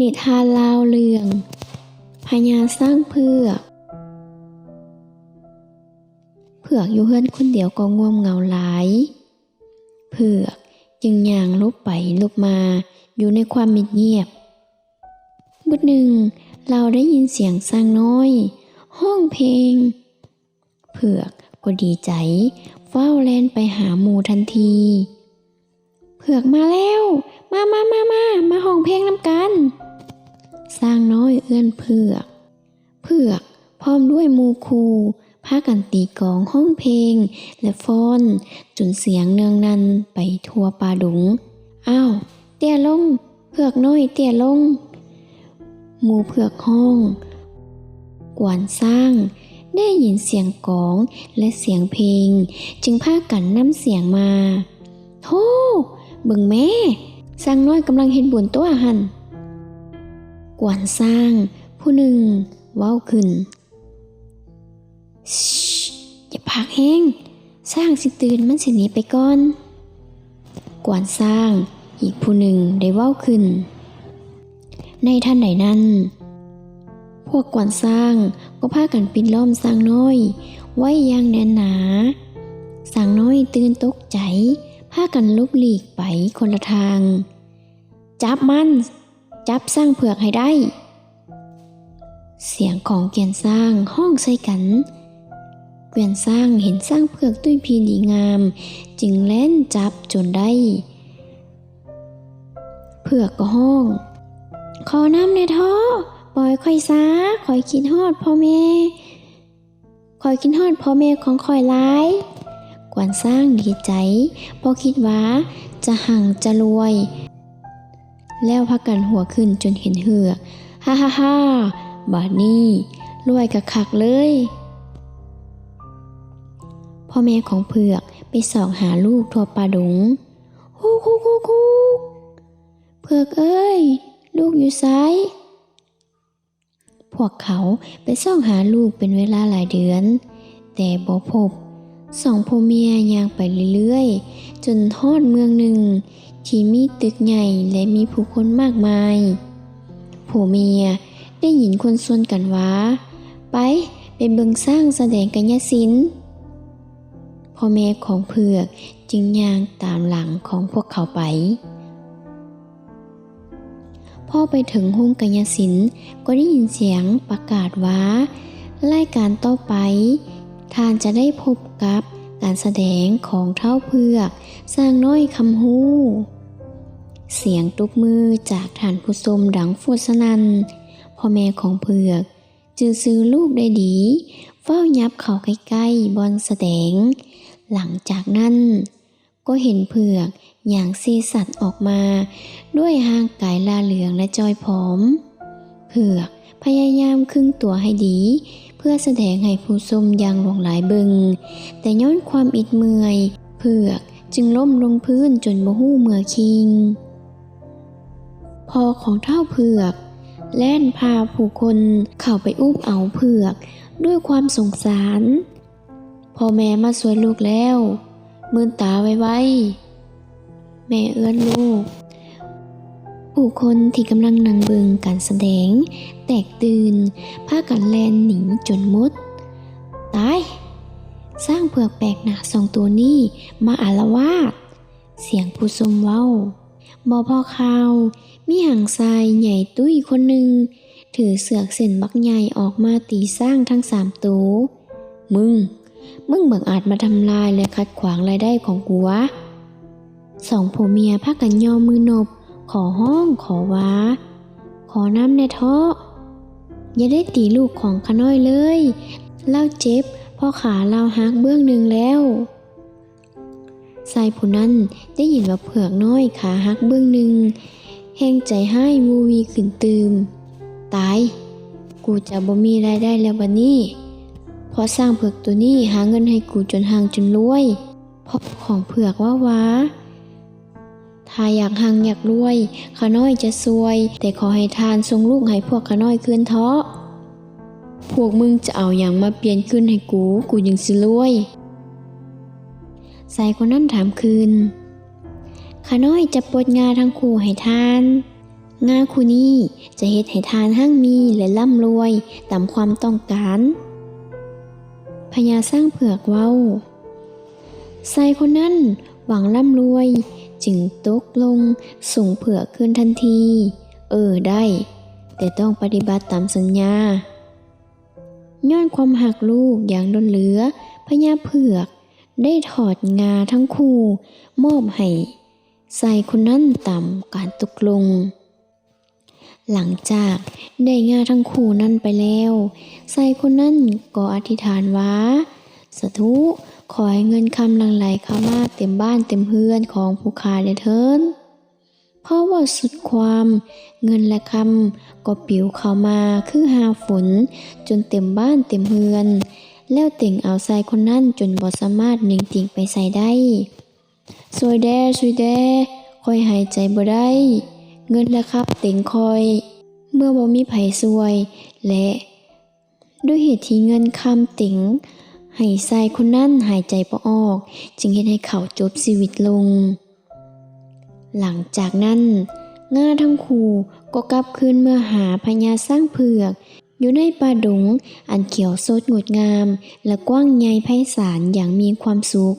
นิทานลาวเรือง พญาสร้างเผือกเผือกอยู่เฮือนคนเดียวก็ง่วงเหงาหลาย เผือกจึงย่างลุกไปลุกมาอยู่ในความมิดเงียบ บุดหนึ่งเราได้ยินเสียงสร้างน้อย ห้องเพลง เผือกก็ดีใจเฝ้าแลนไปหาหมูทันที เผือกมาแล้ว มามามามามาห้องเพลงน้ำกัน สร้างน้อยเอื้อนเผือก เผือกพร้อมด้วยมูคูพากันตีกองห้องเพลง และฟ้อนจนเสียงเนืองนันไปทั่วป่าดุง อ้าว เตี้ยลง เผือกน้อยเตี้ยลง หมูเผือกห้อง กวนสร้าง ได้ยินเสียงกองและเสียงเพลง จึงพากันนำเสียงมาโธ่เบิ่งแม่สร้างน้อยกำลังเห็นบุญตัวหัน กวนสร้าง ผู้หนึ่งเว้าขึ้นชอย่าพักแห้ง สร้างสิตื่นมันสิหนีไปก่อน กวนสร้างอีกผู้หนึ่งได้เว้าขึ้น ในท่านใดนั้น พวกกวนสร้างก็พากันปิดล้อมสร้างน้อย ไว้อย่างแน่นหนาสร้างน้อยตื่นตกใจพากันลุกหลีกไปคนละทาง จับมัน จับสร้างเผือกให้ได้ เสียงของเกียนสร้างห้องใส่กัน เกวียนสร้างเห็นสร้างเผือกด้วยพีดีงาม จึงเล่นจับจนได้ เผือกก็ห้อง ขอน้ำในท้อปล่อยค่อยซาคอยกินฮอดพ่อแม่คอยกินฮอดพ่อแม่ของคอยหลายกวนสร้างดีใจพราะคิดว่าจะหังจะรวย แล้วพักกันหัวขึ้นจนเห็นเหือกฮ่าฮ่าฮ่าบาดนี้รวยกะคักเลยพ่อแม่ของเผือกไปสองหาลูกทั่วป่าดงฮู้ฮู้ฮู้ฮู้เผือกเอ้ย ลูกอยู่ไซพวกเขาไปส่องหาลูกเป็นเวลาหลายเดือน แต่บ่พบ สองพ่อเมียย่างไปเรื่อยๆ จนทอดเมืองหนึ่ง ที่มีตึกใหญ่และมีผู้คนมากมายผัวเมียได้ยินคนส่วนกันว่าไปไปเบิงสร้างแสดงกัญญาศิลป์พ่อแม่ของเผือกจึงย่างตามหลังของพวกเขาไป พ่อไปถึงห้องกัญญาศิลป์ก็ได้ยินเสียงประกาศว่า รายการต่อไป ท่านจะได้พบกับการแสดงของเท่าเผือกสร้างน้อยคำฮู้ เสียงตุบมือจากฐานผู้ชมดังฟุสนันพ่อแม่ของเผือกจึงซื้อลูกได้ดี เฝ้ายับเขาใกล้ๆบอนแสดง หลังจากนั้น ก็เห็นเผือกอย่างซีสัตว์ออกมา ด้วยห่างกายลาเหลืองและจอยผอม เผือกพยายามครึ่งตัวให้ดี เพื่อแสดงให้ผู้ชมอย่างหลงหลายเบิง แต่ย้อนความอิดเมื่อยเผือกจึงล้มลงพื้นจนบ่หู้เมื่อคิง พอของเท่าเผือก แล่นพาผู้คนเข้าไปอุ้มเอาเผือกด้วยความสงสาร พ่อแม่มาสวยลูกแล้ว มืนตาไว้ไว้ แม่เอื้อนลูก ผู้คนที่กำลังนั่งเบิงการแสดง แตกตื่นพากันแลนหนีจนมุด ตาย สร้างเผือกแปลกหนาสองตัวนี้มาอาละวาดเสียงผู้ชมเว้าบอพอข่าว มีหางทรายใหญ่ตุ้ยคนหนึ่ง ถือเสือกเส้นบักใหญ่ออกมาตีสร้างทั้งสามตัวมึง มึงบังอาจมาทำลายและขัดขวางรายได้ของกูวะสองผัวเมียพักกันย่อมือนบ ขอห้องขอว้า ขอน้ำในท้ออย่าได้ตีลูกของขน้อยเลย เล่าเจ็บพราะขาเล่าหักเบื้องหนึ่งแล้วชายผู้นั้นได้ยินว่าเผือกน้อยขาหักเบื้องหนึ่งแห้งใจให้วูวีขึ้นตืม ตาย กูจะบ่มีรายได้แล้วบันนี้พราะสร้างเผือกตัวนี้หาเงินให้กูจนห่างจนรวยพราะของเผือกว่าว้า ถ้าอยากหังอยากรวยขาน้อยจะซวย แต่ขอให้ทานทรงลูกให้พวกขาน้อยคืนเทาะพวกมึงจะเอาอย่างมาเปลี่ยนขึ้นให้กู กูยังสิรวยสายคนนั้นถามคืนขาน้อยจะปวดงาทั้งคู่ให้ทาน งาคูนี้จะเฮ็ดให้ทานห้างมีและร่ำรวยตามความต้องการพญาสร้างเผือกเว้าชายคนนั้นหวังร่ำรวย จึงตกลงส่งเผือกขึ้นทันที เออได้ แต่ต้องปฏิบัติตามสัญญา ย้อนความหักลูกอย่างล้นเหลือพญาเผือก ได้ถอดงาทั้งคู่ มอบให้ใส่คนนั้นตามการตกลง หลังจากได้งาทั้งคู่นั้นไปแล้ว ใส่คนนั้นก็อธิษฐานว่า สาธุขอให้เงินคำหลังไหลเข้ามาเต็มบ้านเต็มเฮือนของผู้ค้าเด้อเถินเพราะว่าสุดความเงินและคำก็ปิวเข้ามาคือหาฝน จนเต็มบ้านเต็มเฮือน แล้วเต่งเอาใส่คนนั้นจนบ่สามารถหนึ่งติ่งไปใส่ได้สวยแด้สวยแด้คอยหายใจบ่ได้ เงินและครับเต่งคอย เมื่อบ่มีไผสวยและ ด้วยเหตุที่เงินคำเต่ง ให้ใส่คนนั้นหายใจบ่ออก จึงเฮ็ดให้เขาจบชีวิตลง หลังจากนั้นง่าทั้งคู่ก็กลับคืนเมื่อหาพญาสร้างเผือก อยู่ในป่าดงอันเขียวสดงดงาม และกว้างใหญ่ไพศาลอย่างมีความสุข